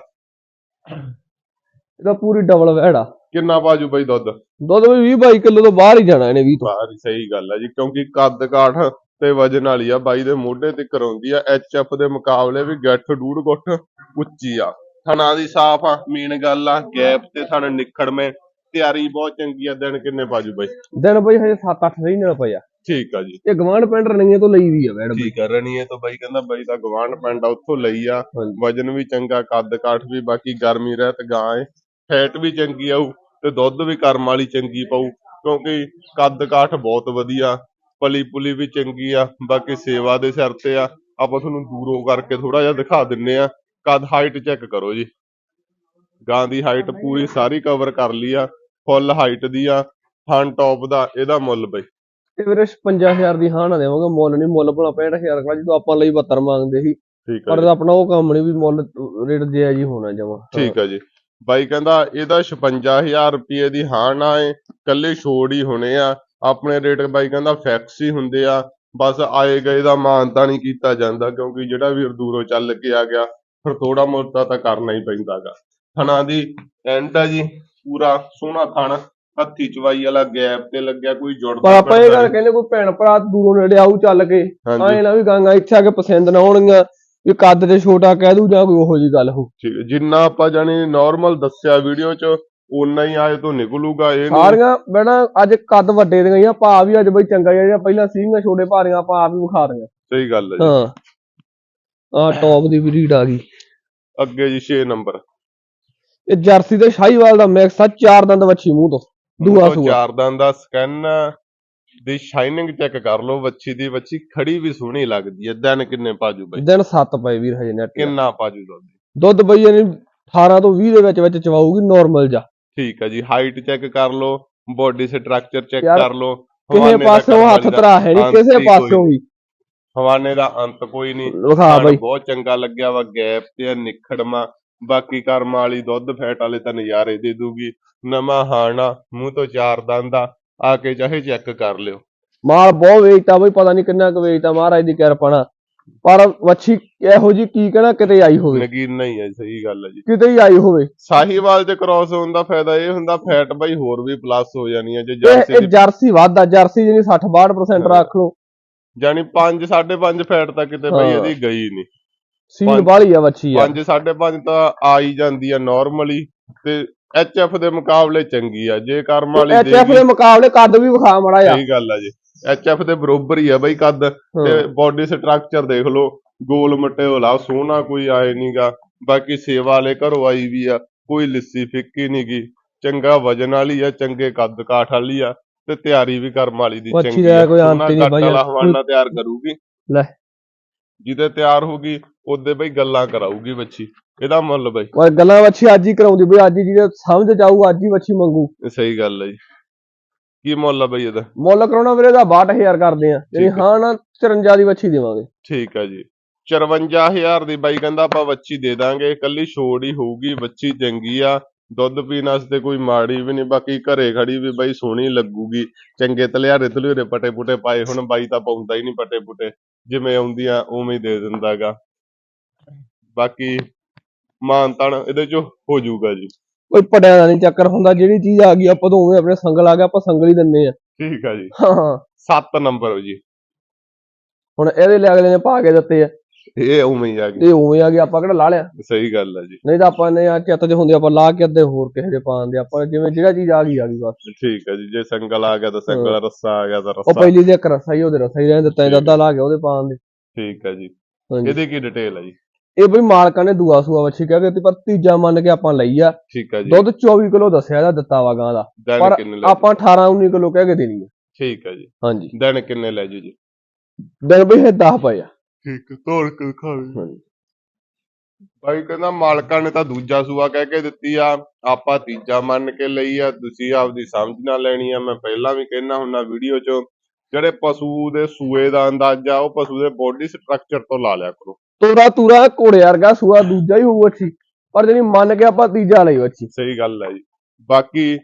Speaker 2: ਇਹਦਾ ਪੂਰੀ ਡਬਲ ਵੈੜਾ
Speaker 1: ਕਿੰਨਾ ਬਾਜੂ ਬਾਈ ਦੁੱਧ?
Speaker 2: ਦੁੱਧ ਵੀ 20 22 ਕਿਲੋ ਤੋਂ ਬਾਹਰ ਹੀ ਜਾਣਾ ਇਹਨੇ 20 ਤੋਂ।
Speaker 1: ਬਾਹਰ ਸਹੀ ਗੱਲ ਆ ਜੀ ਕਿਉਂਕਿ ਕੱਦ ਕਾਠ ਤੇ ਵਜਨ ਵਾਲੀ ਆ। ਬਾਈ ਦੇ ਮੋਢੇ ਤੇ ਕਰਾਉਂਦੀ ਆ। ਐਚਐਫ ਦੇ ਮੁਕਾਬਲੇ ਵੀ ਗੱਠ ਡੂੜ ਗੁੱਠ ਉੱਚੀ ਆ। ਥਣਾ ਦੀ ਸਾਫ਼ ਆ ਮੇਨ ਗੱਲ ਆ। ਗੈਪ ਤੇ ਥਣ ਨਿਖੜਵੇਂ। ਤਿਆਰੀ ਬਹੁਤ ਚੰਗੀ ਆ ਦਿਨ ਕਿੰਨੇ ਬਾਜੂ ਬਾਈ?
Speaker 2: ਦਿਨ ਬਈ ਹਜੇ 7-8 ਰਹੀ ਨਾਲ ਪਿਆ
Speaker 1: ਠੀਕ ਆ ਜੀ।
Speaker 2: ਇਹ ਗਵਾਂਢ ਪਿੰਡ ਰਣੀਏ ਤੋਂ ਲਈ ਵੀ ਆ ਬਈ।
Speaker 1: ਠੀਕ ਆ ਰਣੀਏ ਤੋਂ ਬਾਈ ਕਹਿੰਦਾ ਬਾਈ ਦਾ ਗਵਾਂਢ ਪਿੰਡ ਆ ਉੱਥੋਂ ਲਈ ਆ। ਵਜਨ ਵੀ ਚੰਗਾ ਕੱਦ ਕਾਠ ਵੀ ਬਾਕੀ ਗਰਮੀ ਰਹਿਤ ਗਾਂ ਏ। ਫੈਟ ਵੀ ਚੰਗੀ ਆਊ ਤੇ ਦੁੱਧ ਵੀ ਕਰਮ ਵਾਲੀ ਚੰਗੀ ਪਾਊ ਕਿਉਂਕਿ ਕੱਦ ਕਾਠ ਬਹੁਤ ਵਧੀਆ ਪਲੀ ਪੁਲੀ ਵੀ ਚੰਗੀ ਆ ਬਾਕੀ ਸੇਵਾ ਦੇ ਸਿਰ ਤੇ ਆ। ਆਪਾਂ ਤੁਹਾਨੂੰ ਦੂਰੋਂ ਕਰਕੇ ਥੋੜਾ ਜਿਹਾ ਦਿਖਾ ਦਿੰਨੇ ਆ। ਕੱਦ ਹਾਈਟ ਚੈੱਕ ਕਰੋ ਜੀ। ਗਾਂ ਦੀ ਹਾਈਟ ਪੂਰੀ ਸਾਰੀ ਕਵਰ ਕਰ ਲਈ ਆ। ਫੁੱਲ ਹਾਈਟ ਦੀ ਆ ਫਨ ਟੌਪ ਦਾ ਇਹਦਾ ਮੁੱਲ ਬਈ।
Speaker 2: ਵੀਰੇ 55000 ਦੀ ਹਾਂ ਨਾ ਦੇਵਾਂਗੇ ਮੁੱਲ ਨਹੀਂ ਮੁੱਲ ਭਲਾ 65000 ਦਾ ਜਦੋਂ ਆਪਾਂ ਲਈ 72 ਮੰਗਦੇ ਸੀ।
Speaker 1: ਠੀਕ
Speaker 2: ਪਰ ਆਪਣਾ ਉਹ ਕੰਮ ਨਹੀਂ ਵੀ ਮੁੱਲ ਰੇਟ ਜਿਆ ਜੀ ਹੋਣਾ ਜਮਾ।
Speaker 1: ਠੀਕ ਆ ਜੀ। ਬਾਈ ਕਹਿੰਦਾ ਇਹਦਾ 56000 ਰੁਪਏ ਦੀ ਹਾਂ ਨਾ ਏ ਕੱਲੇ ਛੋੜ ਹੀ ਹੋਣੇ ਆ। ਆਪਣੇ ਰੇਟ ਬਾਈ ਕਹਿੰਦਾ ਫੈਕਸ ਹੀ ਹੁੰਦੇ ਆ। ਬਸ ਆਏ ਗਏ ਦਾ ਮਾਨਤਾ ਨਹੀਂ ਕੀਤਾ ਜਾਂਦਾ ਕਿਉਂਕਿ ਜਿਹੜਾ ਵੀ ਦੂਰੋਂ ਚੱਲ ਕੇ ਆ ਗਿਆ ਫਿਰ ਥੋੜਾ ਮੋਟਾ ਤਾਂ ਕਰਨਾ ਹੀ ਪੈਂਦਾਗਾ ਥਣਾ ਦੀ ਐਂਡ ਆ ਜੀ। ਪੂਰਾ ਸੋਹਣਾ ਥਣ ਹੱਥੀ ਚਵਾਈ ਵਾਲਾ ਗੈਪ ਤੇ ਲੱਗਿਆ ਕੋਈ ਜੁੜਦਾ
Speaker 2: ਪਰ ਆਪਾਂ ਇਹ ਗੱਲ। ਕਹਿੰਦੇ ਕੋਈ ਭੈਣ ਭਰਾ ਦੂਰੋਂ ਨੇੜੇ ਆਊ ਚੱਲ ਕੇ ਐਂ ਨਾ ਵੀ ਗਾਂਗਾ ਇੱਥੇ ਆ ਕੇ ਪਸੰਦ ਨਾ ਹੋਣਗੀਆਂ ਵੀ ਕੱਦ ਤੇ ਛੋਟਾ ਕਹਿ ਦੂ ਜਾਂ ਕੋਈ ਉਹੋ ਜੀ ਗੱਲ ਹੋ
Speaker 1: ਠੀਕ ਹੈ। ਜਿੰਨਾ ਆਪਾਂ ਜਾਨੀ ਨਾਰਮਲ ਦੱਸਿਆ ਵੀਡੀਓ 'ਚ ਉਨਾ ਹੀ ਆਏ ਤੋਂ ਨਿਕਲੂਗਾ ਇਹ
Speaker 2: ਸਾਰੀਆਂ ਬੈਣਾ ਅੱਜ ਕੱਦ ਵੱਡੇ ਦੀਆਂ ਆ ਭਾ ਵੀ ਅੱਜ ਬਈ ਚੰਗਾ ਜਿਹਾ ਪਹਿਲਾਂ ਸੀਗੀਆਂ ਛੋਟੇ ਭਾਰੀਆਂ ਆਪਾਂ ਆਪ ਹੀ ਵਿਖਾ ਰਹੀਆਂ
Speaker 1: ਸਹੀ ਗੱਲ ਹੈ ਜੀ।
Speaker 2: ਹਾਂ। ਆ ਟੌਪ ਦੀ ਬਰੀਡ ਆ ਗਈ।
Speaker 1: ਅੱਗੇ ਜੀ 6 ਨੰਬਰ।
Speaker 2: ਇਹ ਜਰਸੀ ਤੇ ਸ਼ਾਹੀਵਾਲ ਦਾ ਮਿਕਸ ਆ ਚਾਰ ਦੰਦ ਵੱਛੀ ਮੂੰਹ ਤੋਂ। ਦੂਆ ਸੂਆ।
Speaker 1: ਚਾਰ ਦੰਦ ਦਾ ਸਕੈਨ ਦੀ ਸ਼ਾਈਨਿੰਗ ਚੈੱਕ ਕਰ ਲਓ ਵੱਛੀ ਦੀ ਵੱਛੀ ਖੜੀ ਵੀ ਸੋਹਣੀ ਲੱਗਦੀ ਹੈ। ਦਿਨ ਕਿੰਨੇ ਪਾਜੂ ਬਾਈ?
Speaker 2: ਦਿਨ 7 ਪਏ ਵੀਰ ਹਜੇ ਨੈਟ
Speaker 1: ਕਿੰਨਾ ਪਾਜੂ ਦੁੱਧ?
Speaker 2: ਦੁੱਧ ਬਈ ਇਹਨੇ 18 ਤੋਂ 20 ਦੇ ਵਿੱਚ ਵਿੱਚ ਚਵਾਊਗੀ ਨਾਰਮਲ ਜਾ।
Speaker 1: ਠੀਕ ਹੈ ਜੀ ਹਾਈਟ ਚੈੱਕ ਕਰ ਲਓ ਬੋਡੀ ਸਟਰਕਚਰ ਚੈੱਕ
Speaker 2: ਯਾਰ,
Speaker 1: ਕਰ ਲਓ।
Speaker 2: ਕਿਸੇ
Speaker 1: ਹਵਾਨੇ ਦਾ
Speaker 2: ਪਾਸੋਂ ਹੱਥ ਧਰਾ ਹੈ ਨਹੀਂ
Speaker 1: ਅੰਤ
Speaker 2: ਕਿਸੇ
Speaker 1: ਹੀ
Speaker 2: ਪਾਸੋਂ
Speaker 1: ਕੋਈ
Speaker 2: ਵੀ।
Speaker 1: ਹਵਾਨੇ ਦਾ ਅੰਤ ਕੋਈ ਨਹੀਂ
Speaker 2: ਵਿਖਾ
Speaker 1: ਥਣ
Speaker 2: ਬਈ।
Speaker 1: ਬਹੁਤ ਚੰਗਾ ਲੱਗਿਆ ਵਾ ਗੈਪ ਤੇ ਨਿਖੜਮਾ ਬਾਕੀ ਕਰਮ ਵਾਲੀ ਦੁੱਧ ਫੈਟ ਵਾਲੇ ਤਾਂ ਨਜ਼ਾਰੇ ਦੇ ਦੂਗੀ। ਨਵਾਂ ਹਾਣਾ ਮੂੰਹ ਤੋਂ ਚਾਰ ਦੰਦ ਆ ਕੇ ਚਾਹੇ ਚੈੱਕ ਕਰ ਲਿਓ।
Speaker 2: ਮਾਲ ਬਹੁਤ ਵੇਚਤਾ ਬਈ ਪਤਾ ਨਹੀਂ ਕਿੰਨਾ ਕੁ ਵੇਚਤਾ ਮਹਾਰਾਜ ਦੀ ਕਿਰਪਾ ਨਾਲ। ਪਰ ਵੱਛੀ ਇਹੋ ਜੀ ਕੀ ਕਹਿਣਾ ਕਿਤੇ ਆਈ ਹੋਵੇ।
Speaker 1: ਨਗੀਨਾ ਹੀ ਹੈ ਸਹੀ ਗੱਲ ਹੈ ਜੀ।
Speaker 2: ਕਿਤੇ ਹੀ ਆਈ ਹੋਵੇ।
Speaker 1: ਸਾਹੀਵਾਲ ਚ ਕ੍ਰਾਸ ਹੋਣ ਦਾ ਫਾਇਦਾ ਇਹ ਹੁੰਦਾ ਫੈਟ ਬਾਈ ਹੋਰ ਵੀ ਪਲੱਸ ਹੋ ਜਾਣੀ ਹੈ ਜੇ ਜਰਸੀ
Speaker 2: ਇਹ ਜਰਸੀ ਵੱਧਦਾ ਜਰਸੀ ਜਿਹਨੀ 60 62%
Speaker 1: ਹਾਂ।
Speaker 2: ਰੱਖ ਲਓ।
Speaker 1: ਜਾਨੀ 5 5.5 ਫੈਟ ਤਾਂ ਕਿਤੇ ਬਾਈ। ਇਹਦੀ ਗਈ ਨਹੀਂ
Speaker 2: ਸੀਲ ਵਾਲੀ ਆ ਵੱਛੀ ਆ।
Speaker 1: 5 5.5 ਤਾਂ ਆ ਹੀ ਜਾਂਦੀ ਆ ਨਾਰਮਲੀ ਤੇ ਐਚਐਫ ਦੇ ਮੁਕਾਬਲੇ ਚੰਗੀ ਆ ਜੇ ਕਰਮ ਵਾਲੀ
Speaker 2: ਐਚਐਫ ਦੇ ਮੁਕਾਬਲੇ ਕੱਦ ਵੀ ਵਿਖਾ ਮੜਾ ਆ
Speaker 1: ਸਹੀ ਗੱਲ ਆ ਜੀ। ਐਚਐਫ ਦੇ ਬਰੋਬਰ ਹੀ ਆ ਬਾਈ ਕੱਦ। ਤੇ ਬਾਡੀ ਸਟਰਕਚਰ ਦੇਖ ਲਓ ਗੋਲ ਮੱਟੇ ਹੋਲਾ ਸੋਹਣਾ ਕੋਈ ਆਏ ਨਹੀਂਗਾ ਬਾਕੀ ਸੇਵਾ ਵਾਲੇ ਘਰੋਂ ਆਈ ਵੀ ਆ ਕੋਈ ਲਿੱਸੀ ਫਿੱਕੀ ਨਹੀਂਗੀ ਚੰਗਾ ਵਜਨ ਵਾਲੀ ਆ ਚੰਗੇ ਕੱਦ ਕਾਠ ਵਾਲੀ ਆ ਤੇ ਤਿਆਰੀ ਵੀ ਕਰਮ ਵਾਲੀ ਦੀ ਚੰਗੀ ਆ।
Speaker 2: ਕੋਈ ਅੰਤ
Speaker 1: ਸੋਹਣਾ
Speaker 2: ਹੀ ਨੀ
Speaker 1: ਕੱਟ
Speaker 2: ਬਾਈ,
Speaker 1: ਵਾਲਾ
Speaker 2: ਕੋਈ-
Speaker 1: ਹਵਾਨਾ ਤਿਆਰ ਕਰੂਗੀ।
Speaker 2: ਲੈ।
Speaker 1: ਜਿਹਦੇ ਤਿਆਰ ਹੋਗੀ ਉਹਦੇ ਬਈ ਗੱਲਾਂ ਕਰਾਊਗੀ ਬੱਚੀ ਇਹਦਾ ਮੁੱਲ ਬਈ।
Speaker 2: ਪਰ ਗੱਲਾਂ ਵੱਛੀ ਅੱਜ ਹੀ ਕਰਾਉਂਦੀ ਬਈ ਅੱਜ ਹੀ ਜਿਹਦੇ ਸਮਝ ਜਾਊ ਅੱਜ ਹੀ ਵੱਛੀ ਮੰਗੂ।
Speaker 1: ਇਹ ਸਹੀ ਗੱਲ ਹੈ ਜੀ। ਕੀ ਮੁੱਲ ਆ ਬਈ ਇਹਦਾ?
Speaker 2: ਮੁੱਲ ਕਰਾਉਣਾ ਵੀਰੇ ਦਾ 62000 ਕਰਦੇ ਆ। ਜਿਹੜੀ
Speaker 1: ਠੀਕ।
Speaker 2: ਹਾਂ ਨਾ 54 ਦੀ ਵੱਛੀ ਦੇਵਾਂਗੇ।
Speaker 1: ਠੀਕ ਆ ਜੀ। 54000 ਦੀ ਬਾਈ ਕਹਿੰਦਾ ਆਪਾਂ ਵੱਛੀ ਦੇ ਦਾਂਗੇ। ਕੱਲੀ ਛੋੜ ਹੀ ਹੋਊਗੀ ਵੱਛੀ ਚੰਗੀ ਆ। ਦੁੱਧ ਪੀਣ ਵਾਸਤੇ ਕੋਈ ਮਾੜੀ ਵੀ ਨਹੀਂ ਬਾਕੀ ਘਰੇ ਖੜੀ ਵੀ ਬਾਈ ਸੋਹਣੀ ਲੱਗੂਗੀ। ਚੰਗੇ ਤਲਿਆਰੇ ਤਲਿਆਰੇ ਪਟੇ ਪੁਟੇ ਪਾਏ ਹੁਣ ਬਾਈ ਤਾਂ ਪਾਉਂਦਾ ਹੀ ਨਹੀਂ ਪਟੇ ਪੁਟੇ ਜਿਵੇਂ ਆਉਂਦੀਆਂ ਉਵੇਂ ਹੀ ਦੇ ਦਿੰਦਾਗਾ। ਬਾਕੀ ਮਾਨ ਤਾਨ ਇਹਦੇ ਚ ਹੋ ਜਾਊਗਾ ਜੀ।
Speaker 2: ਕੋਈ ਪੜਿਆ ਦਾ ਨਹੀਂ ਚੱਕਰ ਹੁੰਦਾ ਜਿਹੜੀ ਚੀਜ਼ ਆ ਗਈ ਆਪਾਂ ਤੋਂ ਉਵੇਂ ਆਪਣੇ ਸੰਗਲ ਆ ਗਿਆ ਆਪਾਂ ਸੰਗਲ ਹੀ ਦਿੰਨੇ ਆ।
Speaker 1: ਠੀਕ ਆ ਜੀ।
Speaker 2: ਹਾਂ ਹਾਂ।
Speaker 1: 7 ਨੰਬਰ ਜੀ।
Speaker 2: ਹੁਣ ਇਹਦੇ ਲਈ ਅਗਲੇ ਨੇ ਪਾ ਕੇ ਦਿੱਤੇ ਆ।
Speaker 1: ਇਹ ਉਵੇਂ ਹੀ ਆ ਗਈ।
Speaker 2: ਇਹ ਉਵੇਂ ਆ ਗਿਆ ਆਪਾਂ ਕਿਹੜਾ ਲਾ ਲਿਆ?
Speaker 1: ਸਹੀ ਗੱਲ ਆ ਜੀ।
Speaker 2: ਨਹੀਂ ਤਾਂ ਆਪਾਂ ਨੇ ਆ ਚਿੱਤ ਚ ਹੁੰਦੇ ਆਪਾਂ ਲਾ ਕੇ ਅੱਧੇ ਹੋਰ ਕਿਸੇ ਦੇ ਪਾਉਂਦੇ ਆਪਾਂ ਜਿਵੇਂ ਜਿਹੜਾ ਚੀਜ਼ ਆ ਗਈ ਆ ਗਈ ਬਸ।
Speaker 1: ਠੀਕ ਆ ਜੀ ਜੇ ਸੰਗਲ ਆ ਗਿਆ ਤਾਂ ਸੰਗਲ ਰੱਸਾ ਆ ਗਿਆ ਤਾਂ
Speaker 2: ਉਹ
Speaker 1: ਰੱਸਾ।
Speaker 2: ਪਹਿਲੀ ਦੇ ਇੱਕ ਰਸਾ ਹੀ ਉਹਦੇ ਰਸਾ ਹੀ ਰਹਿਣ ਦਿੱਤਾ ਇਹਦਾ ਅੱਧਾ ਲਾ ਕੇ ਉਹਦੇ ਪਾਉਂਦੇ
Speaker 1: ਠੀਕ ਆ ਜੀ। ਇਹਦੀ ਕੀ ਡਿਟੇਲ ਆ ਜੀ?
Speaker 2: ਇਹ ਬਈ ਮਾਲਕਾਂ ਨੇ ਦੂਆ ਸੂਆ ਵੱਛੀ ਕਹਿ ਦਿੱਤੀ ਪਰ ਤੀਜਾ ਮੰਨ ਕੇ ਆਪਾਂ ਲਈ ਆ।
Speaker 1: ਠੀਕ ਆ ਜੀ।
Speaker 2: ਦੁੱਧ 24 ਕਿਲੋ ਦੱਸਿਆ ਇਹਦਾ ਦਿੱਤਾ ਵਾ ਗਾਂ ਦਾ। ਪਰ ਆਪਾਂ 18 19 ਕਿਲੋ ਕਹਿ ਕੇ ਦੇਣੀ ਆ।
Speaker 1: ਠੀਕ ਆ ਜੀ।
Speaker 2: ਹਾਂਜੀ।
Speaker 1: ਦਿਨ ਕਿੰਨੇ ਲੈ ਜੂ ਜੀ?
Speaker 2: ਦਿਨ ਬਈ ਇਹ 10 ਪਏ ਆ।
Speaker 1: ਠੀਕ ਤੋੜ ਕੇ ਖਾਵੇ
Speaker 2: ਹਾਂਜੀ।
Speaker 1: ਬਾਈ ਕਹਿੰਦਾ ਮਾਲਕਾਂ ਨੇ ਤਾਂ ਦੂਜਾ ਸੂਆ ਕਹਿ ਕੇ ਦਿੱਤੀ ਆ। ਆਪਾਂ ਤੀਜਾ ਮੰਨ ਕੇ ਲਈ ਆ। ਤੁਸੀਂ ਆਪਦੀ ਸਮਝ ਨਾਲ ਲੈਣੀ ਆ। ਮੈਂ ਪਹਿਲਾਂ ਵੀ ਕਹਿਣਾ ਹੁੰਨਾ ਵੀਡੀਓ 'ਚ ਜਿਹੜੇ ਪਸ਼ੂ ਦੇ ਸੂਏ ਦਾ ਅੰਦਾਜ਼ਾ ਉਹ ਪਸ਼ੂ ਦੇ ਬੋਡੀ ਸਟਰਕਚਰ ਤੋਂ ਲਾ ਲਿਆ ਕਰੋ।
Speaker 2: ਤੋਰਾ ਤੂਰਾ ਘੋੜੇ ਵਰਗਾ ਸੂਆ ਦੂਜਾ ਹੀ ਹੋਊ ਅੱਛੀ। ਪਰ ਜਿਹੜੀ ਮੰਨ ਕੇ ਆਪਾਂ ਤੀਜਾ ਲਈ ਅੱਛੀ।
Speaker 1: ਸਹੀ ਗੱਲ ਹੈ ਜੀ। ਬਾਕੀ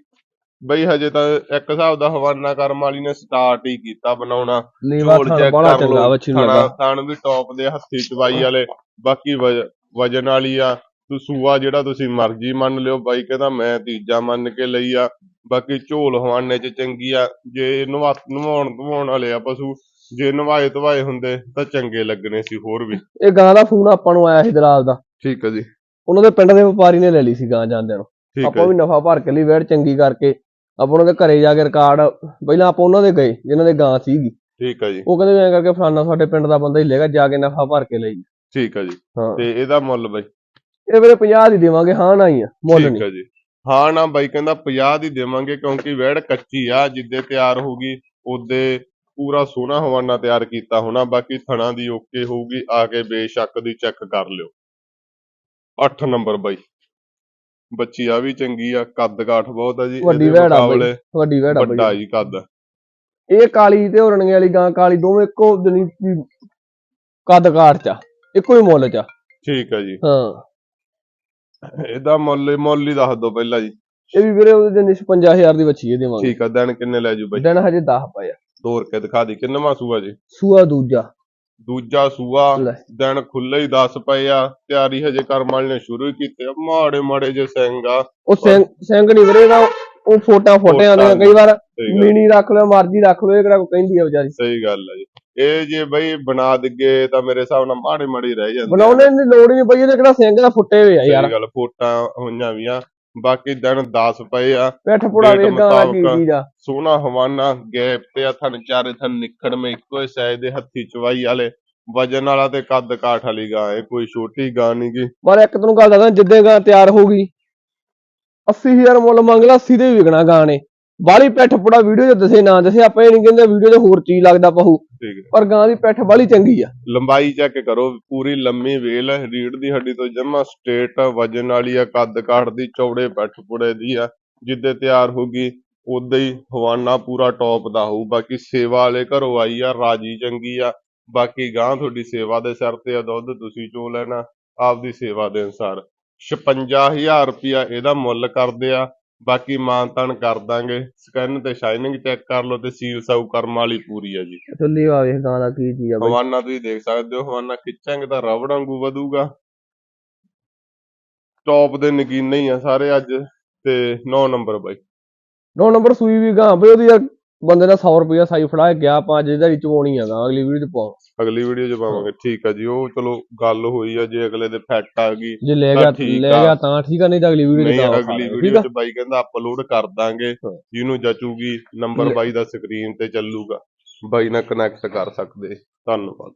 Speaker 1: ਬਈ ਹਜੇ ਤਾਂ ਇੱਕ ਹਿਸਾਬ ਦਾ ਹਵਾਨਾ ਕਰਮ ਵਾਲੀ ਨੇ ਸਟਾਰਟ ਹੀ ਕੀਤਾ ਬਣਾਉਣਾ।
Speaker 2: ਲੀਵਾ
Speaker 1: ਝੋਲ
Speaker 2: ਥਣ
Speaker 1: ਚੈੱਕ
Speaker 2: ਬੜਾ
Speaker 1: ਕਰ
Speaker 2: ਚੰਗਾ
Speaker 1: ਲਓ।
Speaker 2: ਵੱਛੀ ਨੂੰ
Speaker 1: ਥਣਾ
Speaker 2: ਲੱਗਾ
Speaker 1: ਥਣ ਵੀ ਟੌਪ ਦੇ ਹੱਥੀ ਚਵਾਈ ਵਾਲੇ। ਬਾਕੀ ਵਜ- ਵਜਨ ਵਾਲੀ ਆ। ਤੂੰ ਸੂਆ ਜਿਹੜਾ ਤੁਸੀਂ ਮਰਜ਼ੀ ਮੰਨ ਲਿਓ। ਬਾਈ ਕਹਿੰਦਾ ਮੈਂ ਤੀਜਾ ਮੰਨ ਕੇ ਲਈ ਆ। ਬਾਕੀ ਝੋਲ ਹਵਾਨੇ ਚ ਚੰਗੀ ਆ। ਜੇ ਨਵਾ ਨਵਾਉਣ ਧਵਾਉਣ ਵਾਲੇ ਆ ਪਸ਼ੂ ਜੇ ਨਵਾਏ ਧਵਾਏ ਹੁੰਦੇ ਤਾਂ ਚੰਗੇ ਲੱਗਣੇ ਸੀ ਹੋਰ ਵੀ।
Speaker 2: ਇਹ ਗਾਂ ਦਾ ਫੋਨ ਆਪਾਂ ਨੂੰ ਆਇਆ ਸੀ ਦਰਾਜ ਦਾ।
Speaker 1: ਠੀਕ ਹੈ ਜੀ।
Speaker 2: ਉਹਨਾਂ ਦੇ ਪਿੰਡ ਦੇ ਵਪਾਰੀ ਨੇ ਲੈ ਲਈ ਸੀ ਗਾਂ ਜਾਂਦਿਆਂ ਨੂੰ। ਆਪਾਂ ਵੀ ਨਫਾ ਭਰ ਕੇ ਲਈ ਵੇੜ ਚੰਗੀ ਕਰਕੇ। ਆਪਾਂ ਉਹਨਾਂ ਦੇ ਘਰੇ ਜਾ ਕੇ ਰਿਕਾਰਡ ਪਹਿਲਾਂ ਆਪਾਂ ਉਹਨਾਂ ਦੇ ਗਏ ਜਿਨ੍ਹਾਂ ਦੇ ਗਾਂ ਸੀਗੀ।
Speaker 1: ਠੀਕ ਹੈ ਜੀ।
Speaker 2: ਉਹ ਕਹਿੰਦੇ ਐਂ ਕਰਕੇ ਫਲਾਨਾ ਸਾਡੇ ਪਿੰਡ ਦਾ ਬੰਦਾ ਹੀ ਲੈਗਾ ਜਾ ਕੇ ਨਫਾ ਭਰ ਕੇ ਲਈ
Speaker 1: ਠੀਕ ਹੈ ਜੀ। ਤੇ ਇਹਦਾ ਮੁੱਲ ਬਈ?
Speaker 2: ਇਹ ਵੀਰੇ 50 ਦੀ ਦੇਵਾਂਗੇ ਹਾਂ ਨਾ ਹੀ ਆ ਮੁੱਲ
Speaker 1: ਠੀਕ ਹੈ ਜੀ। ਹਾਂ ਨਾ ਬਾਈ ਕਹਿੰਦਾ 50 ਦੀ ਦੇਵਾਂਗੇ ਕਿਉਂਕਿ ਵੈੜ ਕੱਚੀ ਆ ਜਿੱਦੇ ਤਿਆਰ ਹੋਊਗੀ ਉਹਦੇ ਪੂਰਾ ਸੋਹਣਾ ਹਵਾਨਾ ਤਿਆਰ ਕੀਤਾ ਹੋਣਾ ਬਾਕੀ ਥਣਾ ਦੀ ਓਕੇ ਹੋਊਗੀ ਆ ਕੇ ਬੇਸ਼ੱਕ ਦੀ ਚੈੱਕ ਕਰ ਲਿਓ। 8 ਨੰਬਰ ਬਾਈ। ਬੱਚੀ ਆ ਵੀ ਚੰਗੀ ਆ ਕੱਦ ਕਾਠ ਬਹੁਤ ਆ ਜੀ
Speaker 2: ਵੱਡੀ ਵੈੜ ਆ ਬਾਈ। ਵੱਡੀ ਵੈੜਾ
Speaker 1: ਵੱਡਾ
Speaker 2: ਬਾਈ।
Speaker 1: ਜੀ ਕੱਦ।
Speaker 2: ਇਹ ਕਾਲੀ ਤੇ ਉਰਣਗੇ ਵਾਲੀ ਗਾਂ ਕਾਲੀ ਦੋਵੇਂ ਇੱਕੋ ਦਿਨੀ ਕੱਦ ਕਾਠ ਚ ਇੱਕੋ ਹੀ ਮੁੱਲ ਚ।
Speaker 1: ਠੀਕ ਆ ਜੀ।
Speaker 2: ਹਾਂ।
Speaker 1: ਇਹਦਾ ਮੁੱਲ ਮੁੱਲ ਹੀ ਦੱਸ ਦਿਓ ਪਹਿਲਾਂ ਜੀ।
Speaker 2: ਇਹ ਵੀ ਵੀਰੇ ਉਹਦੇ ਦਿਨ 55000 ਦੀ ਬੱਚੀ ਇਹ ਦੇਵਾਂਗੇ
Speaker 1: ਠੀਕ ਆ ਦਿਨ ਕਿੰਨੇ ਲੈ ਜੂ ਬਾਈ?
Speaker 2: ਦਿਨ ਹਜੇ 10 ਪਏ ਆ।
Speaker 1: ਤੋਰ ਕੇ ਦਿਖਾ ਦੀ ਕਿੰਨਵਾਂ ਸੂਆ ਜੀ?
Speaker 2: ਸੂਆ ਦੂਜਾ।
Speaker 1: ਦੂਜਾ ਸੂਆ
Speaker 2: ਲੈ।
Speaker 1: ਦਿਨ ਖੁੱਲੇ ਹੀ 10 ਪਏ ਆ ਤਿਆਰੀ ਹਜੇ ਕਰਮ ਵਾਲੇ ਨੇ ਸ਼ੁਰੂ ਹੀ ਕੀਤੇ ਆ ਮਾੜੇ ਮਾੜੇ ਜੇ ਸਿੰਘ ਆ।
Speaker 2: ਉਹ ਸਿੰਘ ਸਿੰਘ ਨਹੀਂ ਵੀਰੇ ਦਾ ਉਹ ਫੋਟਾ ਫੋਟੇ ਆਉਂਦੇ ਆ ਕਈ ਵਾਰ
Speaker 1: ਸਹੀ ਗੱਲ
Speaker 2: ਮੀਣੀ ਰੱਖ ਲਓ ਮਰਜ਼ੀ ਰੱਖ ਲਓ ਇਹ ਕਿਹੜਾ ਕੋਈ ਕਹਿੰਦੀ ਆ ਵਿਚਾਰੀ।
Speaker 1: ਸਹੀ ਗੱਲ ਆ ਜੀ। ਇਹ ਜੇ ਬਈ ਬਣਾ ਦਿੱਗੇ ਤਾਂ ਮੇਰੇ ਹਿਸਾਬ ਨਾਲ ਮਾੜੇ ਮਾੜੇ ਹੀ ਰਹਿ ਜਾਂਦੇ ਆ।
Speaker 2: ਬਣਾਉਣੇ ਦੀ ਲੋੜ ਹੀ ਨਹੀਂ ਪਈ ਇਹਦੇ ਕਿਹੜਾ ਸਿੰਘ ਦਾ ਫੁੱਟੇ ਹੋਏ ਆ ਯਾਰ।
Speaker 1: ਸਹੀ ਗੱਲ ਫੋਟਾਂ ਹੋਈਆਂ ਵੀ ਆ। ਬਾਕੀ ਦਿਨ 10 ਪਏ ਆ।
Speaker 2: ਪਿੱਠ ਪੁੜਾ ਵੇਖਾਂ ਵਾਲਾ ਕੀ
Speaker 1: ਮੁਤਾਬਕ।
Speaker 2: ਆ
Speaker 1: ਸੋਹਣਾ ਹਵਾਨਾ ਗੈਪ ਤੇ ਆ ਥਣ ਚਾਰੇ ਥਣ ਨਿਕੜ ਮੇ ਇੱਕੋ ਹੀ ਸਾਈਜ਼ ਦੇ ਹੱਥੀ ਚਵਾਈ ਵਾਲੇ। ਵਜਨ ਵਾਲਾ ਤੇ ਕੱਦ ਕਾਠ ਵਾਲੀ ਗਾਂ ਇਹ ਕੋਈ ਛੋਟੀ ਗਾਂ ਨੀ ਗੀ।
Speaker 2: ਪਰ ਇੱਕ ਤੈਨੂੰ ਗੱਲ ਦੱਸਦਾ ਜਿੱਦੇ ਗਾਂ ਤਿਆਰ ਹੋ ਗਈ 80000 ਮੁੱਲ ਮੰਗ ਲਾ ਸਿੱਧੇ ਵਿਕਣਾ ਗਾਂ ਨੇ। ਬਾਲੀ ਪਿੱਠ ਪੁੜਾ ਵੀਡੀਓ 'ਚ ਦੱਸੇ ਨਾ ਦੱਸੇ ਆਪਾਂ ਇਹ ਨਹੀਂ ਕਹਿੰਦੇ ਵੀਡੀਓ 'ਚ ਹੋਰ ਚੀਜ਼ ਲੱਗਦਾ ਪਹੂ
Speaker 1: ਠੀਕ ਹੈ।
Speaker 2: ਪਰ ਗਾਂ ਦੀ ਪਿੱਠ ਬਾਲੀ ਚੰਗੀ ਆ।
Speaker 1: ਲੰਬਾਈ ਚੈੱਕ ਕਰੋ ਪੂਰੀ ਲੰਮੀ ਵੇਲ ਹੈ, ਰੀੜ ਦੀ ਹੱਡੀ ਤੋਂ ਜਮਾ ਸਟੇਟ ਵਜਨ ਵਾਲੀ ਆ ਕੱਦ ਕਾਠ ਦੀ ਚੌੜੇ ਪਿੱਠ ਪੁੜੇ ਦੀ ਆ ਜਿੱਦੇ ਤਿਆਰ ਹੋਗੀ ਉਦਾਂ ਹੀ ਹਵਾਨਾ ਪੂਰਾ ਟੌਪ ਦਾ ਹੋਊ। ਬਾਕੀ ਸੇਵਾ ਵਾਲੇ ਘਰੋਂ ਆਈ ਆ ਰਾਜੀ ਚੰਗੀ ਆ ਬਾਕੀ ਗਾਂ ਤੁਹਾਡੀ ਸੇਵਾ ਦੇ ਸਿਰ ਤੇ ਆ ਦੁੱਧ ਤੁਸੀਂ ਚੋ ਲੈਣਾ ਆਪਦੀ ਸੇਵਾ ਦੇ ਅਨੁਸਾਰ। 56000 ਰੁਪਿਆ ਇਹਦਾ ਮੁੱਲ ਕਰਦੇ ਆ ਬਾਕੀ ਮਾਨਤਨ ਕਰ ਦਾਂਗੇ। ਸਕੈਨ ਤੇ ਸ਼ਾਈਨਿੰਗ ਚੈੱਕ ਕਰ ਲਓ ਤੇ ਸੀਲ ਸਾਊ ਕਰਮ ਵਾਲੀ ਪੂਰੀ ਆ ਜੀ।
Speaker 2: ਚੱਲੀ ਆ ਵੇਖ ਗਾਂ ਦਾ ਕੀ ਚੀਜ਼ ਆ ਬਈ।
Speaker 1: ਹਵਾਨਾ ਤੁਸੀਂ ਦੇਖ ਸਕਦੇ ਹੋ ਹਵਾਨਾ ਖਿੱਚਾਂਗੇ ਤਾਂ ਰਬੜ ਵਾਂਗੂ ਵਧੂਗਾ। ਟੌਪ ਦੇ ਨਗੀਨੇ ਹੀ ਆ ਸਾਰੇ ਅੱਜ ਤੇ 9 ਨੰਬਰ ਬਾਈ।
Speaker 2: ਨੌ ਨੰਬਰ ਸੂਈ ਵੀ ਗਾਂ ਬਈ ਉਹਦੀ ਯਾਰ ਬੰਦੇ ਦਾ 100 ਰੁਪਇਆ ਸਾਈ ਫੜਾ ਕੇ ਗਿਆ ਆਪਾਂ ਅੱਜ ਇਹਦਾ ਚਵਾਉਣੀ ਆ ਗਾਂ ਅਗਲੀ ਵੀਡੀਓ 'ਚ ਪਾਉਂ
Speaker 1: ਅਗਲੀ ਵੀਡੀਓ 'ਚ ਪਾਵਾਂਗੇ ਠੀਕ ਆ ਜੀ ਉਹ ਚਲੋ ਗੱਲ ਹੋਈ ਆ ਜੇ ਅਗਲੇ ਦੇ ਫੈਟ ਆ ਗਈ
Speaker 2: ਜੇ ਲੈ
Speaker 1: ਤਾਂ
Speaker 2: ਗਿਆ
Speaker 1: ਠੀਕ
Speaker 2: ਲੈ
Speaker 1: ਆ।
Speaker 2: ਗਿਆ ਤਾਂ ਠੀਕ ਆ ਨਹੀਂ ਤਾਂ ਅਗਲੀ ਵੀਡੀਓ 'ਚ
Speaker 1: ਨਹੀਂ
Speaker 2: ਤਾਂ
Speaker 1: ਅਗਲੀ
Speaker 2: ਠੀਕ
Speaker 1: ਵੀਡੀਓ
Speaker 2: ਆ
Speaker 1: 'ਚ ਬਾਈ ਕਹਿੰਦਾ ਅਪਲੋਡ ਕਰ ਦਾਂਗੇ। ਜਿਹਨੂੰ ਜਚੂਗੀ ਨੰਬਰ ਬਾਈ ਦਾ ਸਕਰੀਨ ਤੇ ਚੱਲੂਗਾ ਬਾਈ ਨਾਲ ਕਨੈਕਟ ਕਰ ਸਕਦੇ ਧੰਨਵਾਦ